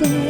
day.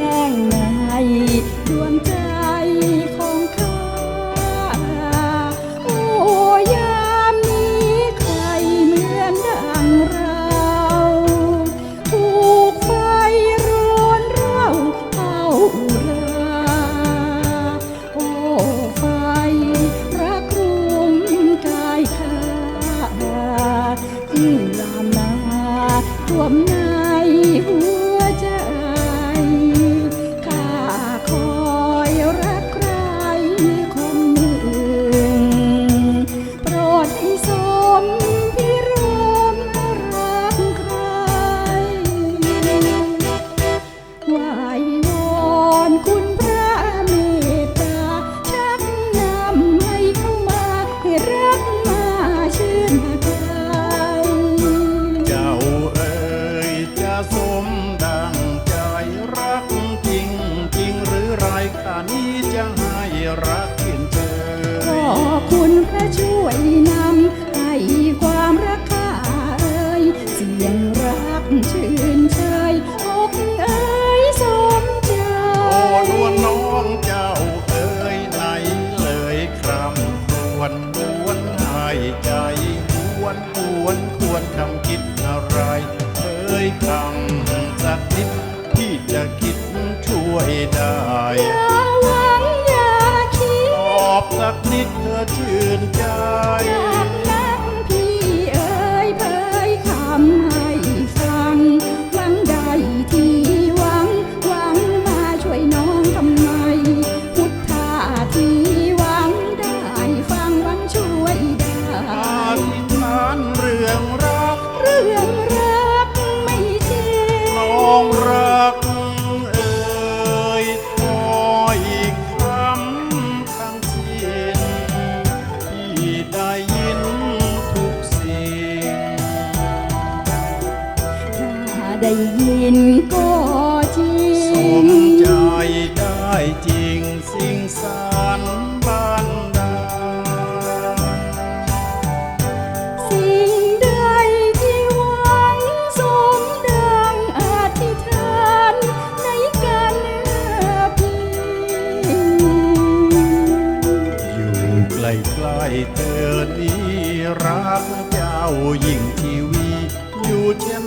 คุณพระช่วยนำให้ความรักข้าเอ่ยเสียงรักชื่นชยอกเอ่ยสมใจโอ้นวลน้องเจ้าเอ๋ยไหนเลยครำครวญหวนหายใจหวนหวนควรคำคิดอะไรเอ่ยคำสักนิดที่จะคิดช่วยได้ ชื่นใจ ได้ยินก็จริงสมใจได้จริงสิ่งสารบันดาสิ่งใดที่หวังสมดังอธิษฐานในการเนื้อพี่อยู่ใกล้ๆเธอนี้รักเจ้ายิ่งทีวีอยู่เช่น